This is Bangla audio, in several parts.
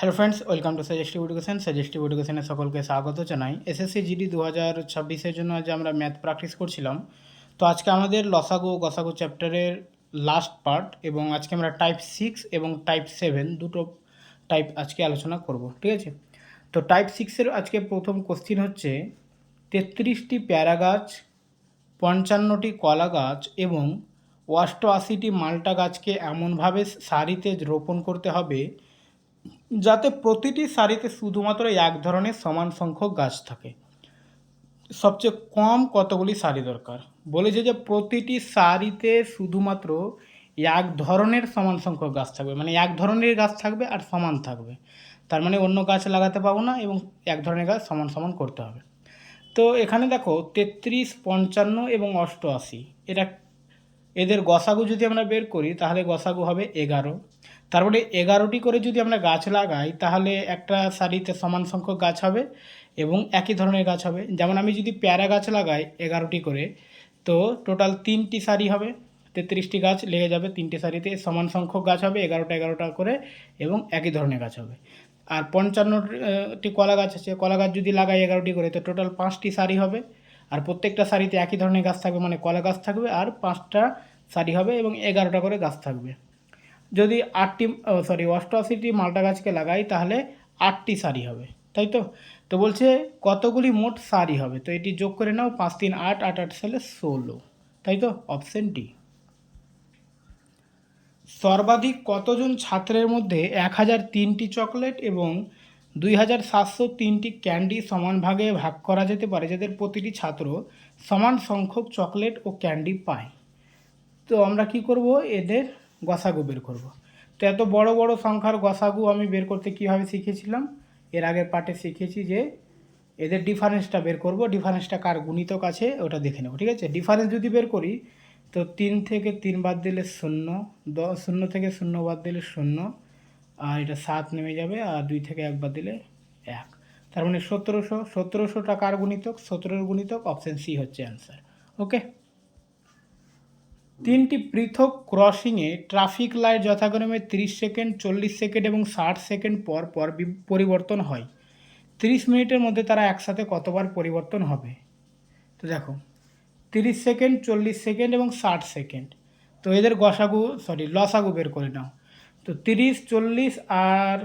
Hello friends welcome to suggestive education suggestive এডুকেশনে সকলকে স্বাগত জানাই। এসএসসি জিডি দু হাজার ছাব্বিশের জন্য আজ আমরা ম্যাথ প্র্যাকটিস করছিলাম। তো আজকে আমাদের লসাগু গসাগু চ্যাপ্টারের লাস্ট পার্ট এবং আজকে আমরা টাইপ সিক্স এবং টাইপ সেভেন দুটো টাইপ আজকে আলোচনা করব, ঠিক আছে? তো টাইপ সিক্সের আজকে প্রথম কোশ্চিন হচ্ছে, তেত্রিশটি প্যারা গাছ পঞ্চান্নটি কলা গাছ এবং অষ্টআশিটি মাল্টা গাছকে এমনভাবে সারিতে রোপণ করতে হবে যাতে প্রতিটি সারিতে শুধুমাত্র এক ধরনের সমান সংখ্যক গাছ থাকে। সবচেয়ে কম কতগুলি সারি দরকার? বলেছে যে প্রতিটি সারিতে শুধুমাত্র এক ধরনের সমান সংখ্যক গাছ থাকবে। মানে এক ধরনের গাছ থাকবে আর সমান থাকবে। তার মানে অন্য গাছ লাগাতে পাবো না এবং এক ধরনের গাছ সমান সমান করতে হবে। তো এখানে দেখো, তেত্রিশ, পঞ্চান্ন এবং অষ্টআশি। এটা এদের গসাগু যদি আমরা বের করি, তাহলে গসাগু হবে এগারো। তারপরে এগারোটি করে যদি আমরা গাছ লাগাই, তাহলে একটা সারিতে সমান সংখ্যক গাছ হবে এবং একই ধরনের গাছ হবে। যেমন আমি যদি প্যারা গাছ লাগাই এগারোটি করে, তো টোটাল তিনটি সারি হবে। তেত্রিশটি গাছ লেগে যাবে, তিনটি সারিতে সমান সংখ্যক গাছ হবে, এগারোটা এগারোটা করে এবং একই ধরনের গাছ হবে। আর পঞ্চান্নটি কলা গাছ আছে, কলা গাছ যদি লাগাই এগারোটি করে, তো টোটাল পাঁচটি সারি হবে। আর প্রত্যেকটা সারিতে একই ধরনের গাছ থাকবে মানে কলা গাছ থাকবে, আর পাঁচটা সারি হবে এবং এগারোটা করে গাছ থাকবে। যদি আটটি সরি অষ্টআশিটি মালটা গাছকে লাগাই, তাহলে আটটি সারি হবে, তাই তো? তো বলছে কতগুলি মোট সারি হবে? তো এটি যোগ করে নাও, পাঁচ, তিন, আট আট আট সালে ষোলো, তাই তো? অপশন ডি সর্বাধিক কতজন ছাত্রের মধ্যে এক হাজার তিনটি চকলেট এবং দুই হাজার সাতশো তিনটি ক্যান্ডি সমান ভাগে ভাগ করা যেতে পারে, যাদের প্রতিটি ছাত্র সমান সংখ্যক চকলেট ও ক্যান্ডি পায়? তো আমরা কি করব? এদের গসাগু বের করব। তো এত বড় বড় সংখ্যার গসাগু আমি বের করতে কীভাবে শিখেছিলাম? এর আগের পার্টে শিখেছি যে এদের ডিফারেন্সটা বের করব। ডিফারেন্সটা কার গুণিতক আছে ওটা দেখে নেব, ঠিক আছে? ডিফারেন্স যদি বের করি, তো তিন থেকে তিন বাদ দিলে শূন্য দশ শূন্য থেকে শূন্য বাদ দিলে শূন্য, আর এটা সাত নেমে যাবে, আর দুই থেকে এক বাদ দিলে এক। তার মানে সতেরোশো, সতেরোশোটা কার গুণিতক? সতেরোর গুণিতক অপশান সি হচ্ছে অ্যান্সার ওকে তিনটি পৃথক ক্রসিংয়ে ট্রাফিক লাইট যথাক্রমে তিরিশ সেকেন্ড, চল্লিশ সেকেন্ড এবং ষাট সেকেন্ড পর পর পরিবর্তন হয়। তিরিশ মিনিটের মধ্যে তারা একসাথে কতবার পরিবর্তন হবে? তো দেখো, তিরিশ সেকেন্ড, চল্লিশ সেকেন্ড এবং ষাট সেকেন্ড। তো এদের গসাগু সরি লসাগু বের করে নাও। তো তিরিশ, চল্লিশ আর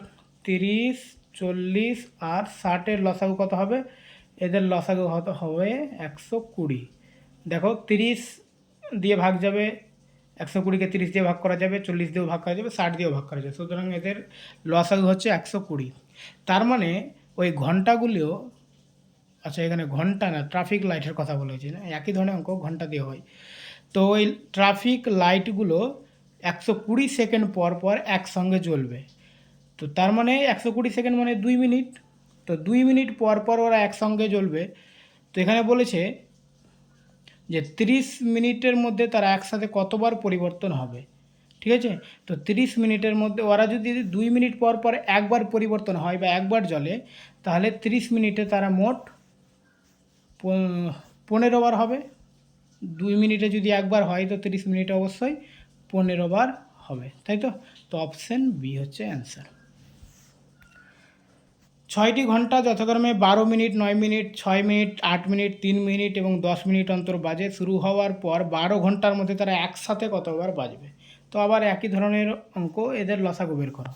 তিরিশ, চল্লিশ আর ষাটের লসাগু কত হবে? এদের লসাগু হবে একশো কুড়ি। দেখো, তিরিশ দিয়ে ভাগ যাবে একশো কুড়িকে তিরিশ দিয়ে ভাগ করা যাবে, চল্লিশ দিয়েও ভাগ করা যাবে, ষাট দিয়েও ভাগ করা যাবে। সুতরাং এদের লসাগু হচ্ছে একশো কুড়ি। তার মানে ওই ঘন্টাগুলিও আচ্ছা এখানে ঘণ্টা না ট্রাফিক লাইটের কথা বলেছি না? একই ধরনের অঙ্ক ঘণ্টা দিয়ে হয়। তো ওই ট্রাফিক লাইটগুলো একশো কুড়ি সেকেন্ড পর পর একসঙ্গে জ্বলবে। তো তার মানে একশো কুড়ি সেকেন্ড মানে দুই মিনিট। তো দুই মিনিট পর পর ওরা একসঙ্গে জ্বলবে। তো এখানে বলেছে যে তিরিশ মিনিটের মধ্যে তারা একসাথে কতবার পরিবর্তন হবে, ঠিক আছে? তো তিরিশ মিনিটের মধ্যে ওরা যদি দুই মিনিট পর পর একবার পরিবর্তন হয় বা একবার জলে তাহলে তিরিশ মিনিটে তারা মোট পনেরো বার হবে। দুই মিনিটে যদি একবার হয়, তো তিরিশ মিনিটে অবশ্যই পনেরো বার হবে। তাই তো? তো অপশন বি হচ্ছে অ্যান্সার ছয়টি ঘণ্টা যথাক্রমে বারো মিনিট, নয় মিনিট, ছয় মিনিট, আট মিনিট, তিন মিনিট এবং দশ মিনিট অন্তর বাজে। শুরু হওয়ার পর বারো ঘণ্টার মধ্যে তারা একসাথে কতবার বাজবে? তো আবার একই ধরনের অঙ্ক, এদের লসাগু বের করো।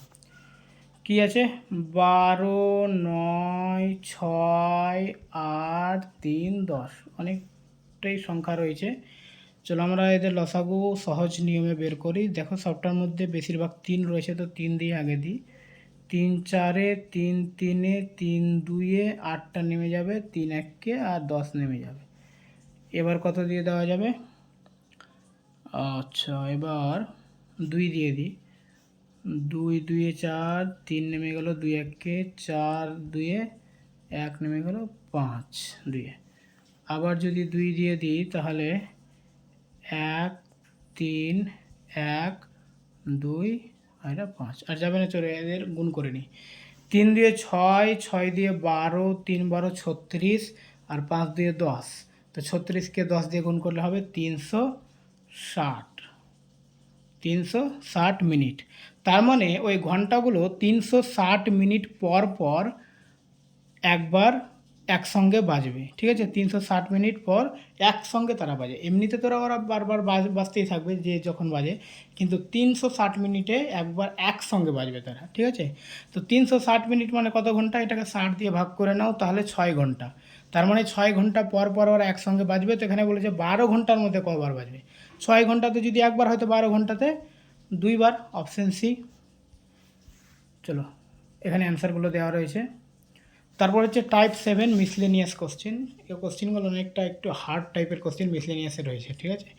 কী আছে? বারো, নয়, ছয়, আট, তিন, দশ। অনেকটাই সংখ্যা রয়েছে। চলো আমরা এদের লসাগু সহজ নিয়মে বের করি। দেখো সবটার মধ্যে বেশিরভাগ তিন রয়েছে, তো তিন দিয়ে আগে দিই। তিন চারে তিন তিনে তিন দুইয়ে আটটা নেমে যাবে, তিন এককে আর দশ নেমে যাবে। এবার কত দিয়ে দেওয়া যাবে? আচ্ছা এবার দুই দিয়ে দিই। দুই দুইয়ে চার, তিন নেমে গেল দুই এককে, চার দুইয়ে এক নেমে গেল পাঁচ দুইয়ে আবার যদি দুই দিয়ে দিই, তাহলে এক, তিন, এক, দুই আর এটা পাঁচ। আর যাবে না চলে, এদের গুণ করে নিই তিন দিয়ে ছয় ছয় দিয়ে বারো, তিন বারো ছত্রিশ, আর পাঁচ দিয়ে দশ। তো ছত্রিশকে দশ দিয়ে গুণ করলে হবে তিনশো ষাট। তিনশো ষাট মিনিট। তার মানে ওই ঘন্টাগুলো তিনশো ষাট মিনিট পর পর একবার একসঙ্গে বাজবে, ঠিক আছে? তিনশো ষাট মিনিট পর একসঙ্গে তারা বাজে। এমনিতে তোরা ওরা বারবার বাজ, বাজতেই থাকবে যে যখন বাজে, কিন্তু তিনশো ষাট মিনিটে একবার একসঙ্গে বাজবে তারা, ঠিক আছে? তো তিনশো ষাট মিনিট মানে কত ঘণ্টা? এটাকে ষাট দিয়ে ভাগ করে নাও, তাহলে ছয় ঘণ্টা। তার মানে ছয় ঘণ্টা পর পর ওরা একসঙ্গে বাজবে, তো এখানে বলেছে বারো ঘণ্টার মধ্যে কবার বাজবে। ছয় ঘন্টাতে যদি একবার হয়তো বারো ঘন্টাতে, দুইবার, অপশন সি। চলো, এখানে অ্যান্সারগুলো দেওয়া রয়েছে। তারপর হচ্ছে টাইপ সেভেন মিসলেনিয়াস কোশ্চেন এই কোশ্চেনগুলো অনেকটা একটু হার্ড টাইপের কোশ্চেন মিসলেনিয়াসে রয়েছে, ঠিক আছে?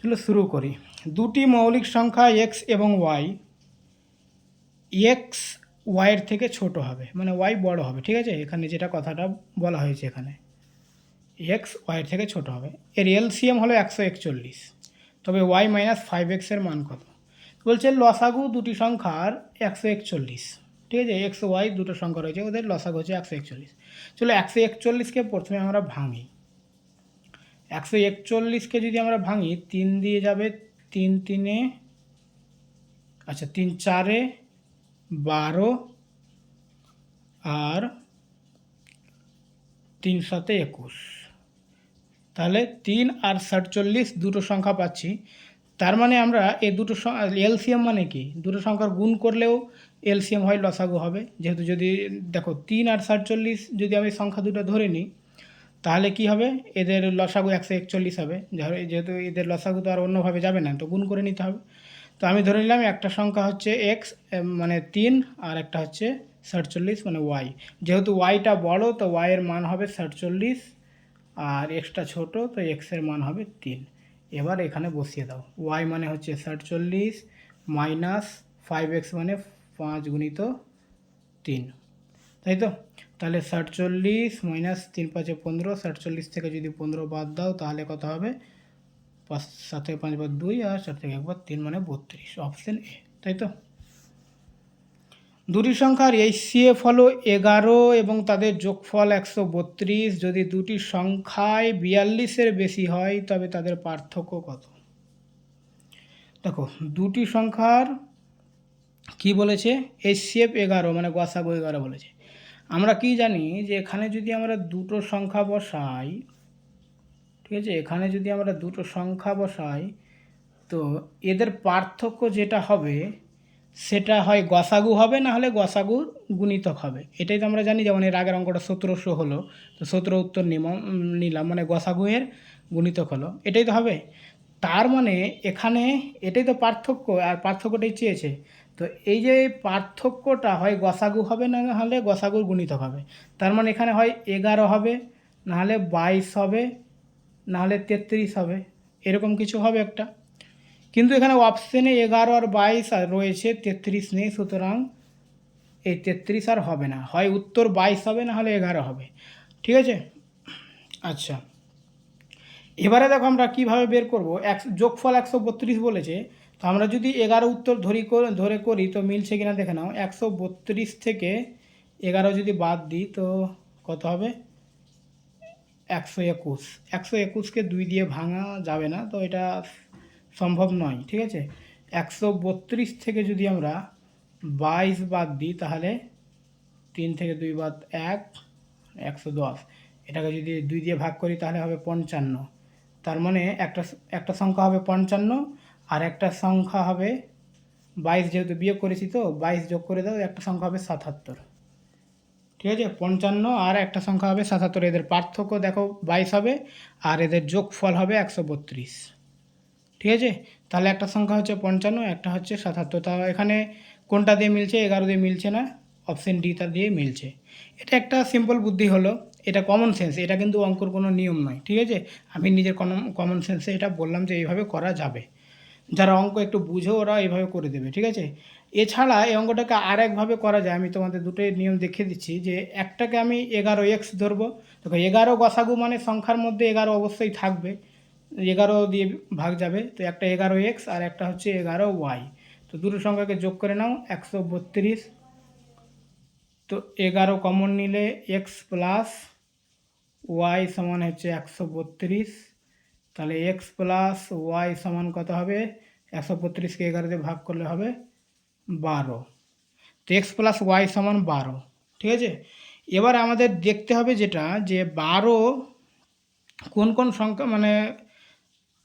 চলো শুরু করি। দুটি মৌলিক সংখ্যা এক্স এবং ওয়াই এক্স ওয়াইয়ের থেকে ছোট হবে মানে ওয়াই বড় হবে, ঠিক আছে? এখানে যেটা কথাটা বলা হয়েছে এখানে। এক্স ওয়াইয়ের থেকে ছোট হবে। এর এলসিএম হলো একশো একচল্লিশ। তবে ওয়াই মাইনাস ফাইভ এক্সের মান কত? বলছে লসাগু দুটি সংখ্যার একশো একচল্লিশ। ঠিক আছে এক্স ওয়াই দুটো সংখ্যা রয়েছে, ওদের লসাগু হচ্ছে একশো একচল্লিশ। চলো একশো একচল্লিশকে প্রথমে আমরা ভাঙি। একশো একচল্লিশকে যদি আমরা ভাঙি, তিন দিয়ে যাবে তিন তিনে আচ্ছা তিন চারে বারো আর তিন সাতে একুশ। তাহলে তিন আর সাতচল্লিশ দুটো সংখ্যা পাচ্ছি। তার মানে আমরা এই দুটো এলসিএম মানে কি? দুটো সংখ্যার গুণ করলেও এলসিএম হয় লসাগু হবে। যেহেতু যদি, দেখো, তিন আর সাতচল্লিশ যদি আমি সংখ্যা দুটো ধরে নিই, তাহলে কি হবে? এদের লসাগু একশো একচল্লিশ হবে। যেহেতু এদের লসাগু তো আর অন্যভাবে যাবে না, তো গুণ করে নিতে হবে। তো আমি ধরে নিলাম একটা সংখ্যা হচ্ছে এক্স মানে তিন, আর একটা হচ্ছে সাতচল্লিশ মানে ওয়াই যেহেতু ওয়াইটা বড়, তো ওয়াইয়ের মান হবে সাতচল্লিশ, আর এক্সটা ছোট, তো এক্সের মান হবে তিন। এবার এখানে বসিয়ে দাও। ওয়াই মানে হচ্ছে সাতচল্লিশ মাইনাস ফাইভ এক্স মানে পাঁচ গুণিত তিন। তাই তো? তাহলে সাতচল্লিশ মাইনাস তিন পাঁচে পনেরো, সাতচল্লিশ থেকে যদি পনেরো বাদ দাও, তাহলে কত হবে? পাঁচ, সাত থেকে পাঁচ বার দুই আর চার থেকে একবার তিন মানে বত্রিশ অপশন এ তাই তো? দুটি সংখ্যার এইচসিএফ হলো এগারো এবং তাদের যোগফল একশো বত্রিশ। যদি দুটি সংখ্যায় বিয়াল্লিশের বেশি হয়, তবে তাদের পার্থক্য কত? দেখো, দুটি সংখ্যার কি বলেছে? এইচসিএফ এগারো মানে গসাগু এগারো বলেছে। আমরা কি জানি যে এখানে যদি আমরা দুটো সংখ্যা বসাই, ঠিক আছে? এখানে যদি আমরা দুটো সংখ্যা বসাই, তো এদের পার্থক্য যেটা হবে, সেটা হয় গসাগু হবে, না হলে গসাগু গুণিতক হবে। এটাই তো আমরা জানি, যেমন এর আগের অঙ্কটা সতেরোশো হলো, তো সতেরো উত্তর নিম- নিলাম মানে গসাগুয়ের গুণিতক হলো। এটাই তো হবে। তার মানে এখানে এটাই তো পার্থক্য, আর পার্থক্যটাই চেয়েছে। তো এই যে পার্থক্যটা হয় গসাগু হবে না হলে গসাগুর গুণিতক হবে। তার মানে এখানে হয় এগারো হবে নাহলে বাইশ হবে নাহলে তেত্রিশ হবে। এরকম কিছু হবে একটা। কিন্তু এখানে অপশানে এগারো আর বাইশ আর রয়েছে তেত্রিশ নেই, সুতরাং এই তেত্রিশ আর হবে না। হয় উত্তর বাইশ হবে, না হলে এগারো হবে। ঠিক আছে? আচ্ছা। এবারে দেখো আমরা কীভাবে বের করব? এক, যোগফল একশো বত্রিশ বলেছে। তো আমরা যদি এগারো উত্তর ধরি ধরে করি, তো মিলছে কিনা দেখে নাও। একশো বত্রিশ থেকে এগারো যদি বাদ দিই, তো কত হবে? একশো একুশ। একশো একুশকে দুই দিয়ে ভাঙা যাবে না, তো এটা সম্ভব নয়, ঠিক আছে? একশো বত্রিশ থেকে যদি আমরা বাইশ বাদ দিই, তাহলে তিন থেকে দুই বাদ এক, একশো দশ। এটাকে যদি দুই দিয়ে ভাগ করি, তাহলে হবে পঞ্চান্ন। তার মানে একটা একটা সংখ্যা হবে পঞ্চান্ন আর একটা সংখ্যা হবে বাইশ, যেহেতু বিয়োগ করেছি তো, বাইশ যোগ করে দাও, একটা সংখ্যা হবে সাতাত্তর। ঠিক আছে? পঞ্চান্ন, আর একটা সংখ্যা হবে সাতাত্তর। এদের পার্থক্য দেখো, বাইশ হবে, আর এদের যোগফল হবে একশো বত্রিশ। ঠিক আছে? তাহলে একটা সংখ্যা হচ্ছে পঞ্চান্ন, একটা হচ্ছে সাতাত্তর। তা এখানে কোনটা দিয়ে মিলছে? এগারো দিয়ে মিলছে না? অপশন ডিটা দিয়ে মিলছে। এটা একটা সিম্পল বুদ্ধি হলো। এটা কমন সেন্স এটা কিন্তু অঙ্কর কোনো নিয়ম নয়। ঠিক আছে? আমি নিজের কমন সেন্সে এটা বললাম যে এইভাবে করা যাবে। যারা অঙ্ক একটু বুঝো ওরা এভাবে করে দেবে, ঠিক আছে? এছাড়া এই অঙ্কটাকে আর একভাবে করা যায়, আমি তোমাদের দুটোই নিয়ম দেখিয়ে দিচ্ছি যে একটাকে আমি এগারো এক্স ধরবো, দেখো এগারো গসাগু মানে সংখ্যার মধ্যে এগারো অবশ্যই থাকবে, এগারো দিয়ে ভাগ যাবে, তো একটা এগারো এক্স আর একটা হচ্ছে এগারো ওয়াই তো দুটো সংখ্যাকে যোগ করে নাও, একশো বত্রিশ। তো এগারো কমন নিলে এক্স প্লাস ওয়াই সমান হচ্ছে একশো বত্রিশ। তাহলে এক্স প্লাস ওয়াই সমান কত হবে? একশো বত্রিশকে এগারো দিয়ে ভাগ করলে হবে বারো। তো এক্স প্লাস ওয়াই সমান বারো, ঠিক আছে? এবার আমাদের দেখতে হবে যেটা, যে বারো কোন কোন সংখ্যা মানে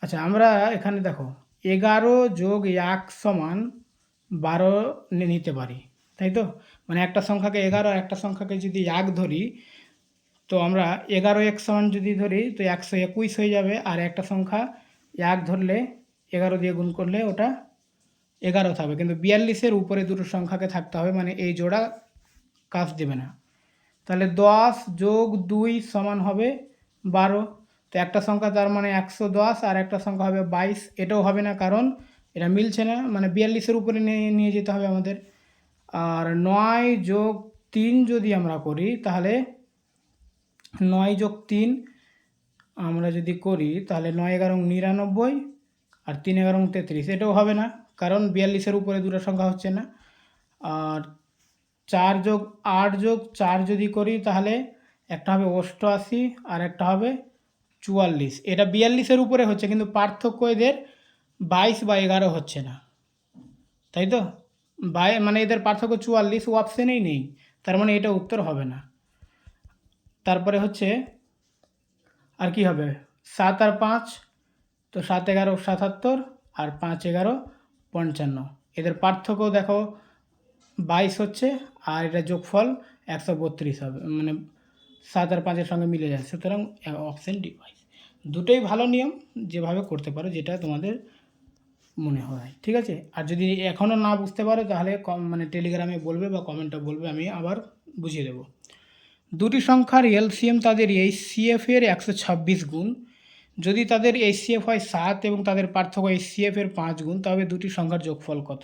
আচ্ছা আমরা এখানে দেখো, এগারো যোগ এক সমান বারো নিতে পারি, তাই তো? মানে একটা সংখ্যাকে এগারো একটা সংখ্যাকে যদি এক ধরি তো আমরা এগারো এক সমান যদি ধরি, তো একশো একুশ হয়ে যাবে, আর একটা সংখ্যা এক ধরলে এগারো দিয়ে গুণ করলে ওটা এগারো থাকবে। কিন্তু বিয়াল্লিশের উপরে দুটো সংখ্যাকে থাকতে হবে মানে এই জোড়া কাজ দেবে না। তাহলে দশ যোগ দুই সমান হবে বারো। তো একটা সংখ্যা তার মানে একশো দশ, আর একটা সংখ্যা হবে বাইশ। এটাও হবে না, কারণ এটা মিলছে না মানে বিয়াল্লিশের উপরে নিয়ে নিয়ে যেতে হবে আমাদের। আর নয় যোগ তিন যদি আমরা করি, তাহলে নয় যোগ তিন, আমরা যদি করি তাহলে নয় এগারো নিরানব্বই আর তিন এগারো তেত্রিশ। এটাও হবে না, কারণ বিয়াল্লিশের উপরে দুটো সংখ্যা হচ্ছে না। আর চার যোগ আট যোগ চার যদি করি তাহলে একটা হবে অষ্টআশি আর একটা হবে চুয়াল্লিশ। এটা বিয়াল্লিশের উপরে হচ্ছে, কিন্তু পার্থক্য এদের বাইশ বা এগারো হচ্ছে না। তাই তো? বাই মানে এদের পার্থক্য চুয়াল্লিশ অপশানেই নেই। তার মানে এটা উত্তর হবে না। তারপরে হচ্ছে, আর কি হবে? সাত আর পাঁচ, তো সাত এগারো সাতাত্তর, আর পাঁচ এগারো পঞ্চান্ন। এদের পার্থক্য দেখো, বাইশ হচ্ছে, আর এটা যোগফল একশো বত্রিশ হবে মানে সাত আর পাঁচের সঙ্গে মিলে যায়। সুতরাং অপশান ডি বাইশ দুটোই ভালো নিয়ম, যেভাবে করতে পারো, যেটা তোমাদের মনে হয়, ঠিক আছে? আর যদি এখনও না বুঝতে পারো, তাহলে কম মানে টেলিগ্রামে বলবে বা কমেন্টে বলবে, আমি আবার বুঝিয়ে দেবো। দুটি সংখ্যার এলসিএম তাদের এই সিএফ এর একশো ছাব্বিশ গুণ। যদি তাদের এই সিএফ হয় সাত এবং তাদের পার্থক্য এই সিএফ এর পাঁচ গুণ তবে দুটি সংখ্যার যোগফল কত?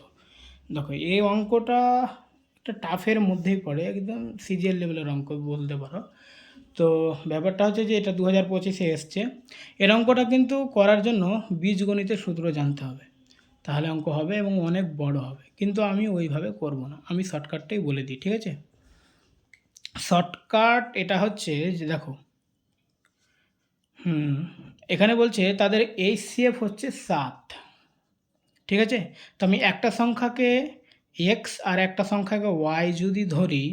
দেখো, এই অঙ্কটা একটা টাফের মধ্যেই পড়ে, একদম সিজিএল লেভেলের অঙ্ক বলতে পারো। তো ব্যাপারটা হচ্ছে যে এটা দু হাজার পঁচিশে এসছে। এর অঙ্কটা কিন্তু করার জন্য বীজগণিতের সূত্র জানতে হবে। তাহলে অঙ্ক হবে এবং অনেক বড় হবে। কিন্তু আমি ওইভাবে করব না। আমি শর্টকাটটাই বলে দিই, ঠিক আছে? শর্টকাট এটা হচ্ছে যে দেখো, হুম, এখানে বলছে তাদের এইচসিএফ হচ্ছে সাত, ঠিক আছে? তো আমি একটা সংখ্যাকে এক্স আর একটা সংখ্যাকে ওয়াই যদি ধরি,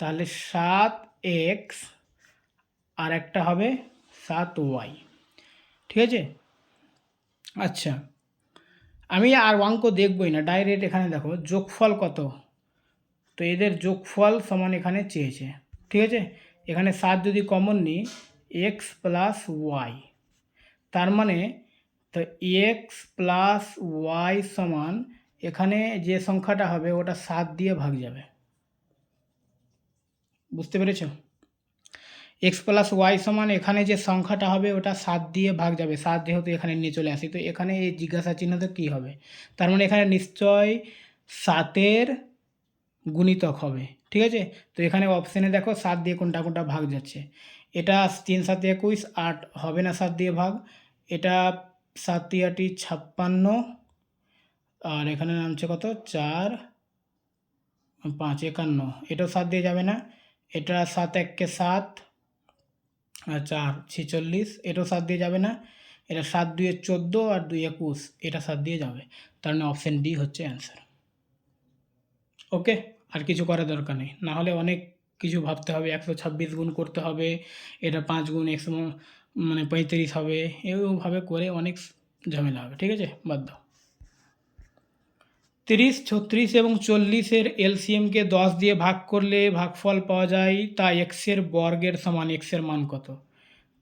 তাহলে সাত এক্স আর একটা হবে সাত ওয়াই ঠিক আছে? আচ্ছা আমি আর অঙ্ক দেখবই না, ডাইরেক্ট এখানে দেখো, যোগফল কত? তো এদের যোগফল সমান এখানে চেয়েছে, ঠিক আছে? এখানে সাত যদি কমন নিই এক্স প্লাস ওয়াই তার মানে তো এক্স প্লাস ওয়াই সমান এখানে যে সংখ্যাটা হবে ওটা সাত দিয়ে ভাগ যাবে। বুঝতে পেরেছ? এক্স প্লাস ওয়াই সমান এখানে যে সংখ্যাটা হবে ওটা সাত দিয়ে ভাগ যাবে, সাত যেহেতু এখানে নিয়ে চলে আসি, তো এখানে এই জিজ্ঞাসা চিহ্নতে কী হবে? তার মানে এখানে নিশ্চয় সাতের গুণিতক হবে, ঠিক আছে? তো এখানে অপশানে দেখো সাত দিয়ে কোনটা কোনটা ভাগ যাচ্ছে। এটা তিন সাতে একুশ, আট হবে না সাত দিয়ে ভাগ। এটা সাত তিয়াটি ছাপ্পান্ন, আর এখানে নামছে কত? চার, পাঁচ, একান্ন। এটাও সাত দিয়ে যাবে না। এটা সাত এককে সাত আর চার, ছেচল্লিশ। এটাও সাত দিয়ে যাবে না। এটা সাত দুয়ে চোদ্দ আর দুই একুশ। এটা সাত দিয়ে যাবে। তার মানে অপশান ডি হচ্ছে অ্যান্সার ওকে, আর কিছু করার দরকার নেই। না হলে অনেক কিছু ভাবতে হবে। একশো ছাব্বিশ গুণ করতে হবে, এটা পাঁচ গুণ একশো মানে পঁয়ত্রিশ হবে, এভাবে করে অনেক ঝামেলা হবে, ঠিক আছে? বাদ দাও। তিরিশ, ছত্রিশ এবং চল্লিশের এলসিএমকে দশ দিয়ে ভাগ করলে ভাগফল পাওয়া যায়, তা এক্সের বর্গের সমান এক্সের মান কত?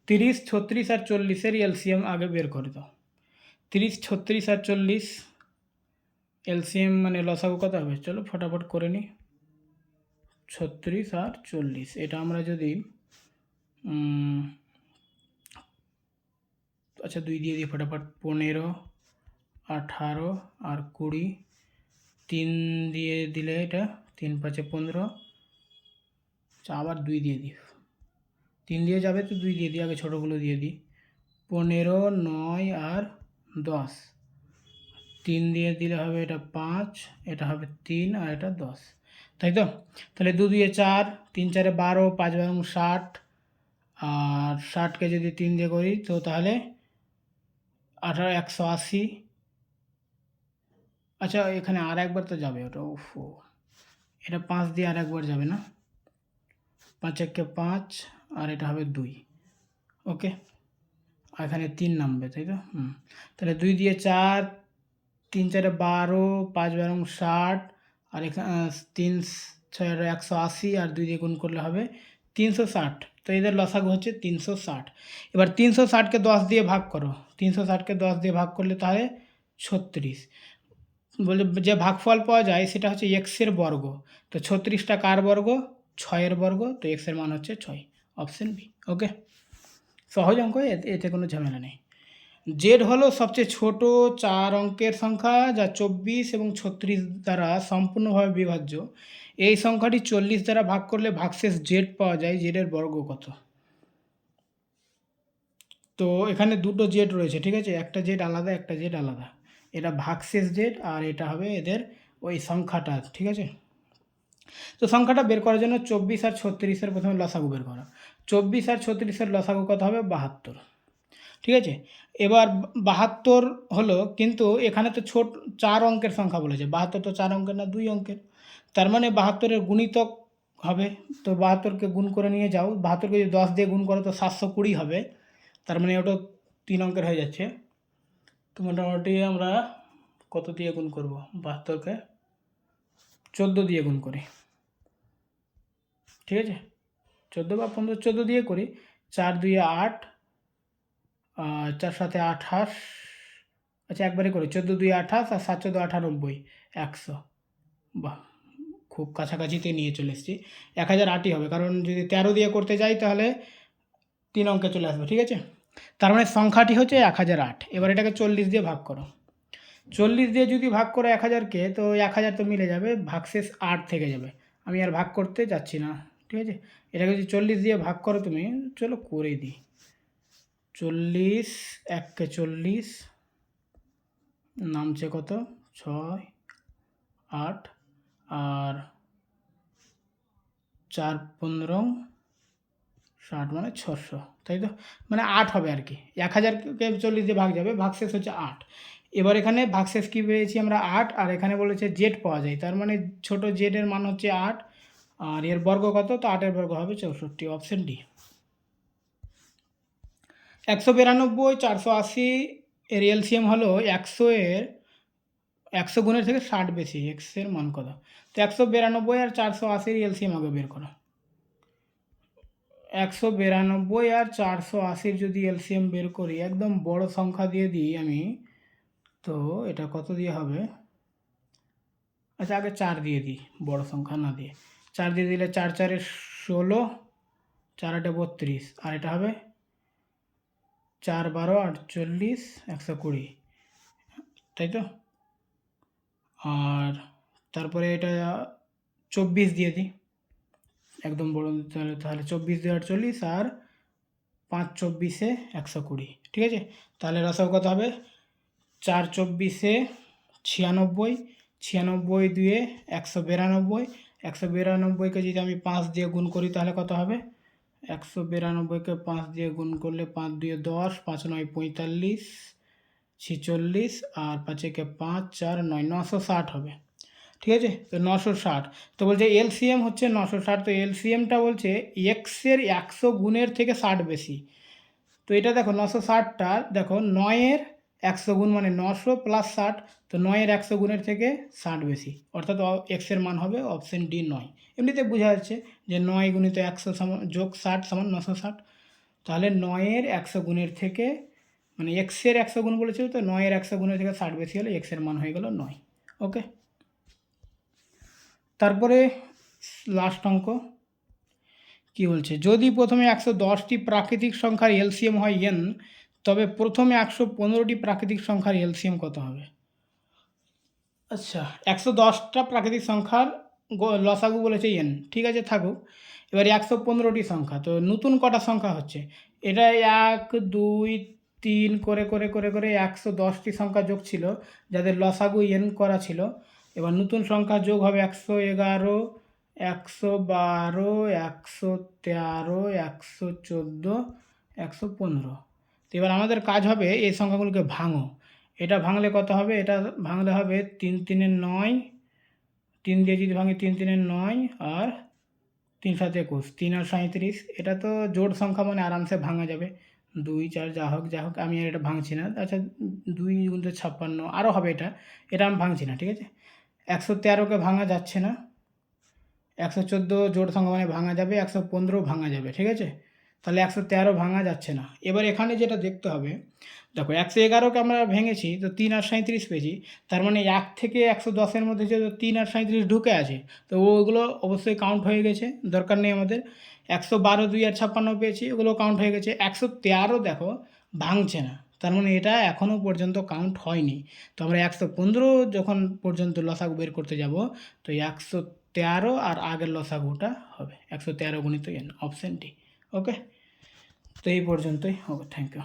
তিরিশ, ছত্রিশ আর চল্লিশের এলসিএম আগে বের করে দাও। তিরিশ, ছত্রিশ আর চল্লিশ এলসিএম মানে লসাগু কত হবে? চলো ফটাফট করে নিই। ছত্রিশ আর চল্লিশ। এটা আমরা যদি আচ্ছা দুই দিয়ে দিই ফটাফট। পনেরো, আঠারো আর কুড়ি। তিন দিয়ে দিলে এটা তিন পাঁচে পনেরো। আচ্ছা আবার দুই দিয়ে দিই। তিন দিয়ে যাবে তো দুই দিয়ে দিই। আগে ছোটোগুলো দিয়ে দিই। পনেরো, নয় আর দশ। তিন দিয়ে দিলে হবে এটা পাঁচ, এটা হবে তিন আর এটা দশ। তাই তো? তাহলে দু দিয়ে চার, তিন চারে বারো, পাঁচ বারো ষাট, আর ষাটকে যদি তিন দিয়ে করি, তো তাহলে আঠারো, একশো আশি। আচ্ছা এখানে আর একবার তো যাবে ওটা ওফো এটা পাঁচ দিয়ে আর একবার যাবে না? পাঁচ একে পাঁচ, আর এটা হবে দুই। ওকে? এখানে তিন নামবে, তাই তো? হুম। তাহলে দুই দিয়ে চার তিন চারে বারো, পাঁচ বারো ষাট, আর এখানে তিন ছয় একশো আশি, আর দুই দিয়ে গুণ করলে হবে তিনশো ষাট। তো এদের লসাগু হচ্ছে তিনশো ষাট। এবার তিনশো ষাটকে দশ দিয়ে ভাগ করো। তিনশো ষাটকে দশ দিয়ে ভাগ করলে তাহলে ছত্রিশ। বলে যে ভাগফল পাওয়া যায় সেটা হচ্ছে এক্সের বর্গ। তো ছত্রিশটা কার বর্গ? ছয়ের বর্গ। তো এক্সের মান হচ্ছে ছয়। Option B. ওকে? সহজ অঙ্ক এতে- এতে কোনো ঝামেলা নেই। জেড হলো সবচেয়ে ছোট চার অঙ্কের সংখ্যা যা চব্বিশ এবং ছত্রিশ দ্বারা সম্পূর্ণভাবে বিভাজ্য। এই সংখ্যাটি চল্লিশ দ্বারা ভাগ করলে ভাগশেষ জেড পাওয়া যায় জেডের বর্গ কত? তো এখানে দুটো জেড রয়েছে, ঠিক আছে? একটা জেড আলাদা, একটা জেড আলাদা। এটা ভাগশেষ জেড আর এটা হবে এদের ওই সংখ্যাটা, ঠিক আছে? তো সংখ্যাটা বের করার জন্য চব্বিশ আর ছত্রিশের প্রথমে লসাগু বের করা। চব্বিশ আর ছত্রিশের লসাগু কত হবে? বাহাত্তর। ঠিক আছে? এবার বাহাত্তর হলো কিন্তু এখানে তো ছোট চার অঙ্কের সংখ্যা বলেছে। বাহাত্তর তো চার অঙ্কের না, দুই অঙ্কের। তার মানে বাহাত্তরের গুণিতক হবে। তো বাহাত্তরকে গুণ করে নিয়ে যাও। বাহাত্তরকে যদি দশ দিয়ে গুণ করো তো সাতশো কুড়ি হবে। তার মানে ওটা তিন অঙ্কের হয়ে যাচ্ছে। তো মোটামুটি আমরা কত দিয়ে গুণ করব? বাহাত্তরকে চোদ্দ দিয়ে গুণ করি। ঠিক আছে? চোদ্দ বা পনেরো, চোদ্দ দিয়ে করি। চার দুই আট চার সাথে আঠাশ আচ্ছা একবারে করি, চোদ্দ দুই আঠাশ আর সাত চোদ্দ আটানব্বই, একশো। বাহ, খুব কাছাকাছিতে নিয়ে চলে এসেছি। এক হাজার আটই হবে, কারণ যদি তেরো দিয়ে করতে যাই তাহলে তিন অঙ্কে চলে আসবে, ঠিক আছে? তার মানে সংখ্যাটি হচ্ছে এক হাজার আট। এবার এটাকে চল্লিশ দিয়ে ভাগ করো। চল্লিশ দিয়ে যদি ভাগ করো এক হাজারকে, তো এক হাজার তো মিলে যাবে, ভাগশেষ আট থেকে যাবে। আমি আর ভাগ করতে যাচ্ছি না, ঠিক আছে? এটাকে যদি চল্লিশ দিয়ে ভাগ করো তুমি, চলো করে দিই। চল্লিশ এককে চল্লিশ নামছে কত? ছয়, আট, আর চার পনেরো, ষাট মানে ছশো, তাই তো? মানে আট হবে আর কি। এক হাজারকে চল্লিশ ভাগ যাবে, ভাগশেষ হচ্ছে আট। এবার এখানে ভাগশেষ কী পেয়েছি আমরা? আট, আর এখানে বলেছে জেড পাওয়া যায়। তার মানে ছোট জেডের মান হচ্ছে আট, আর এর বর্গ কত? তো আটের বর্গ হবে চৌষট্টি, অপশন ডি। একশো বিরানব্বই, চারশো আশি, এর এলসিএম হলো একশো এর একশো গুণের থেকে ষাট বেশি এক্সের মান কত? তো একশো বিরানব্বই আর চারশো আশির এলসিএম আগে বের করো। একশো বিরানব্বই আর চারশো আশির যদি এলসিএম বের করি, একদম বড় সংখ্যা দিয়ে দিই আমি, তো এটা কত দিয়ে হবে? আচ্ছা আগে চার দিয়ে দিই, বড় সংখ্যা না দিয়ে। চার দিয়ে দিলে চার, চারে ষোলো, চার আটে বত্রিশ, আর এটা হবে চার বারো, আটচল্লিশ, একশো কুড়ি। তাই তো? আর তারপরে এটা চব্বিশ দিয়ে দিই। একদম বড় তাহলে তাহলে চব্বিশ দিয়ে আটচল্লিশ আর পাঁচ চব্বিশে একশো কুড়ি, ঠিক আছে? তাহলে রসব কত হবে? চার চব্বিশে ছিয়ানব্বই ছিয়ানব্বই দুয়ে একশো বিরানব্বই। একশো বিরানব্বইকে যদি আমি পাঁচ দিয়ে গুণ করি, তাহলে কত হবে? একশো বিরানব্বইকে পাঁচ দিয়ে গুণ করলে পাঁচ দুয়ে দশ, পাঁচ নয় পঁয়তাল্লিশ, ছিচল্লিশ আর পাঁচেকে পাঁচ, চার, নয়, নশো ষাট হবে। ঠিক আছে? তো নশো ষাট। তো বলছে এলসিএম হচ্ছে নশো ষাট। তো এলসিএমটা বলছে এক্সের একশো গুণের থেকে ষাট বেশি। তো এটা দেখো, নশো ষাটটা, দেখো, নয়ের একশো গুণ মানে নশো প্লাস ষাট, তো নয়ের একশো গুণের থেকে ষাট বেশি। অর্থাৎ এক্সের মান হবে অপশন ডি নয়। এমনিতে বোঝা যাচ্ছে যে নয় গুণিত একশো সমান যোগ ষাট সমান নশো ষাট, তাহলে নয়ের একশো গুণের থেকে মানে এক্সের একশো গুণ বলেছিল, তো নয়ের একশো গুণের থেকে ষাট বেশি হলে এক্সের মান হয়ে গেল নয়। ওকে তারপরে লাস্ট অঙ্ক। কি বলছে? যদি প্রথমে একশো দশটি প্রাকৃতিক সংখ্যার এলসিএম হয় এন তবে প্রথমে একশো পনেরোটি প্রাকৃতিক সংখ্যার এলসিএম কত হবে? আচ্ছা। একশো দশটা প্রাকৃতিক সংখ্যার গ- লসাগু বলেছে এন ঠিক আছে থাকুক। এবার একশো পনেরোটি সংখ্যা তো নতুন কটা সংখ্যা হচ্ছে। এটা এক দুই তিন করে করে করে করে একশো দশটি সংখ্যা যোগ ছিল যাদের লসাগু এন করা ছিল। এবার নতুন সংখ্যা যোগ হবে একশো এগারো একশো বারো একশো তেরো একশো চোদ্দ একশো পনেরো। তো এবার আমাদের কাজ হবে এই সংখ্যাগুলোকে ভাঙো। এটা ভাঙলে কত হবে? এটা ভাঙলে হবে তিন তিনের নয়, তিন দিয়ে যদি ভাঙি তিন তিনের নয় আর তিন সাত একুশ, তিন আর সাঁত্রিশ এটা তো জোড় সংখ্যা মানে আরামসে ভাঙা যাবে। দুই, চার, যা হোক যা হোক, আমি আর এটা ভাঙছি না। আচ্ছা দুই গুণতে ছাপ্পান্ন আরও হবে এটা। এটা আমি ভাঙছি না, ঠিক আছে? একশো তেরোকে ভাঙা যাচ্ছে না। একশো চোদ্দ জোড় সংখ্যা মানে ভাঙা যাবে, একশো পনেরো ভাঙা যাবে, ঠিক আছে? তাহলে একশো তেরো ভাঙা যাচ্ছে না। এবার এখানে যেটা দেখতে হবে, দেখো একশো এগারোকে আমরা ভেঙেছি, তো তিন আর সাঁত্রিশ পেয়েছি। তার মানে এক থেকে একশো দশের মধ্যে যে তিন আর সাঁত্রিশ ঢুকে আছে, তো ওগুলো অবশ্যই কাউন্ট হয়ে গেছে, দরকার নেই আমাদের। একশো বারো, দুই আর ছাপ্পান্ন পেয়েছি, ওগুলো কাউন্ট হয়ে গেছে। একশো তেরো দেখো ভাঙছে না, তার মানে এটা এখনও পর্যন্ত কাউন্ট হয়নি। তো আমরা একশো পনেরো যখন পর্যন্ত লসাগু বের করতে যাব, তো একশো তেরো আর আগের লসাগুটা হবে। একশো তেরো গুণিত অপশান ডি ওকে তো এই পর্যন্তই। Okay thank you